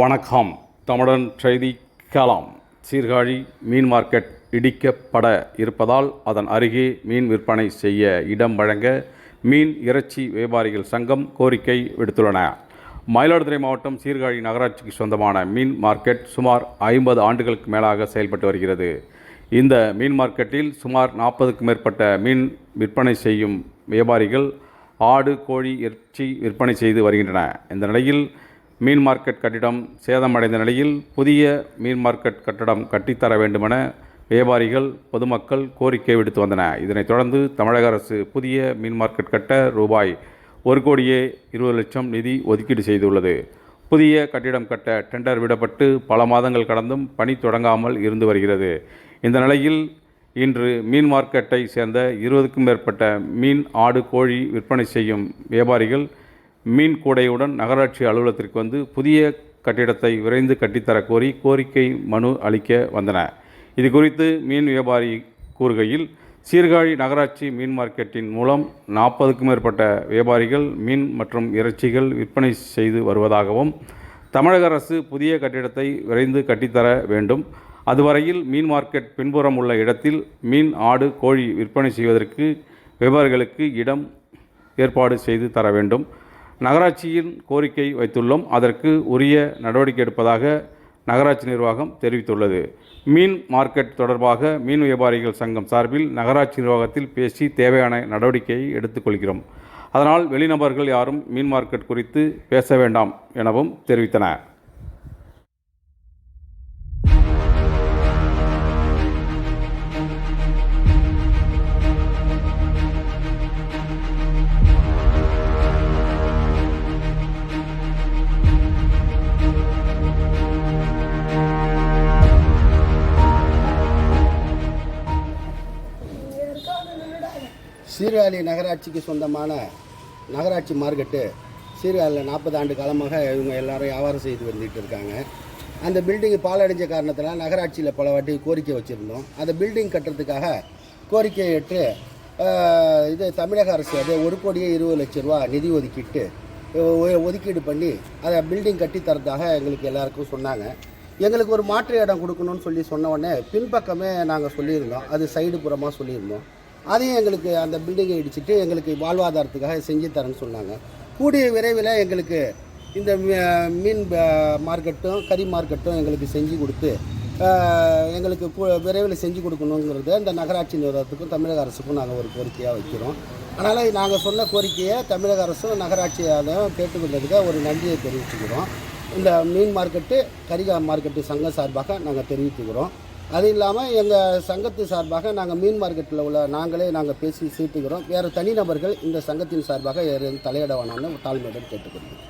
வணக்கம். தமிழன் செய்தி கலாம். சீர்காழி மீன் மார்க்கெட் இடிக்கப்பட இருப்பதால் அதன் அருகே மீன் விற்பனை செய்ய இடம் வழங்க மீன் இறைச்சி வியாபாரிகள் சங்கம் கோரிக்கை விடுத்துள்ளன. மயிலாடுதுறை மாவட்டம் சீர்காழி நகராட்சிக்கு சொந்தமான மீன் மார்க்கெட் சுமார் ஐம்பது ஆண்டுகளுக்கு மேலாக செயல்பட்டு வருகிறது. இந்த மீன் மார்க்கெட்டில் சுமார் நாற்பதுக்கும் மேற்பட்ட மீன் விற்பனை செய்யும் வியாபாரிகள் ஆடு கோழி இறைச்சி விற்பனை செய்து வருகின்றன. இந்த நிலையில் மீன் மார்க்கெட் கட்டிடம் சேதமடைந்த நிலையில் புதிய மீன் மார்க்கெட் கட்டடம் கட்டித்தர வேண்டுமென வியாபாரிகள் பொதுமக்கள் கோரிக்கை விடுத்து வந்தன இதனைத் தொடர்ந்து தமிழக அரசு புதிய மீன் மார்க்கெட் கட்ட ரூபாய் ஒரு கோடியே இருபது லட்சம் நிதி ஒதுக்கீடு செய்துள்ளது. புதிய கட்டிடம் கட்ட டெண்டர் விடப்பட்டு பல மாதங்கள் கடந்தும் பணி தொடங்காமல் இருந்து வருகிறது. இந்த நிலையில் இன்று மீன் மார்க்கெட்டை சேர்ந்த இருபதுக்கும் மேற்பட்ட மீன் ஆடு கோழி விற்பனை செய்யும் வியாபாரிகள் மீன் கூடையுடன் நகராட்சி அலுவலகத்திற்கு வந்து புதிய கட்டிடத்தை விரைந்து கட்டித்தர கோரி கோரிக்கை மனு அளிக்க வந்தன. இது குறித்து மீன் வியாபாரி கூறுகையில் சீர்காழி நகராட்சி மீன் மார்க்கெட்டின் மூலம் நாற்பதுக்கும் மேற்பட்ட வியாபாரிகள் மீன் மற்றும் இறைச்சிகள் விற்பனை செய்து வருவதாகவும் தமிழக அரசு புதிய கட்டிடத்தை விரைந்து கட்டித்தர வேண்டும். அதுவரையில் மீன் மார்க்கெட் பின்புறம் உள்ள இடத்தில் மீன் ஆடு கோழி விற்பனை செய்வதற்கு வியாபாரிகளுக்கு இடம் ஏற்பாடு செய்து தர வேண்டும். நகராட்சியின் கோரிக்கை வைத்துள்ளோம். அதற்கு உரிய நடவடிக்கை எடுப்பதாக நகராட்சி நிர்வாகம் தெரிவித்துள்ளது. மீன் மார்க்கெட் தொடர்பாக மீன் வியாபாரிகள் சங்கம் சார்பில் நகராட்சி நிர்வாகத்தில் பேசி தேவையான நடவடிக்கையை எடுத்துக்கொள்கிறோம். அதனால் வெளிநபர்கள் யாரும் மீன் மார்க்கெட் குறித்து பேச வேண்டாம் எனவும் தெரிவித்தனர். சீர்காழி நகராட்சிக்கு சொந்தமான நகராட்சி மார்க்கெட்டு சீர்காழியில் நாற்பது ஆண்டு காலமாக இவங்க எல்லாரும் வியாபாரம் செய்து வந்துட்டு இருக்காங்க. அந்த பில்டிங் பாலடைஞ்ச காரணத்தினால் நகராட்சியில் பல வாட்டி கோரிக்கை வச்சுருந்தோம். அந்த பில்டிங் கட்டுறதுக்காக கோரிக்கை எட்டு இது தமிழக அரசு அது ஒரு கோடியே இருபது லட்ச ரூபா நிதி ஒதுக்கிட்டு ஒதுக்கீடு பண்ணி அதை பில்டிங் கட்டி தரதாக எங்களுக்கு எல்லாருக்கும் சொன்னாங்க. எங்களுக்கு ஒரு மாற்று இடம் கொடுக்கணும்னு சொல்லி சொன்ன உடனே பின்பக்கமே நாங்கள் சொல்லியிருந்தோம். அது சைடு புறமாக சொல்லியிருந்தோம். அதையும் எங்களுக்கு அந்த பில்டிங்கை இடிச்சிட்டு எங்களுக்கு வாழ்வாதாரத்துக்காக செஞ்சு தரேன்னு சொன்னாங்க. கூடிய விரைவில் எங்களுக்கு இந்த மீ- மீன் மார்க்கெட்டும் கறி மார்க்கெட்டும் எங்களுக்கு செஞ்சு கொடுத்து எங்களுக்கு விரைவில் செஞ்சு கொடுக்கணுங்கிறத இந்த நகராட்சி நிர்வாகத்துக்கும் தமிழக அரசுக்கும் நாங்கள் ஒரு கோரிக்கையாக வைக்கிறோம். அதனால் நாங்கள் சொன்ன கோரிக்கையை தமிழக அரசும் நகராட்சியாலையும் கேட்டுக்கொண்டதுக்கு ஒரு நன்றியை தெரிவிச்சுக்கிறோம். இந்த மீன் மார்க்கெட்டு கறிகா மார்க்கெட்டு சங்கம் சார்பாக நாங்கள் தெரிவித்துக்கிறோம். அது இல்லாமல் எங்கள் சங்கத்து சார்பாக நாங்கள் மீன் மார்க்கெட்டில் உள்ள நாங்களே நாங்கள் பேசி சீட்டுக்கிறோம் வேறு தனிநபர்கள் இந்த சங்கத்தின் சார்பாக வேறு தலையிட வேணாம்னு தாழ்மையுடன் கேட்டுக்கொள்கிறோம்.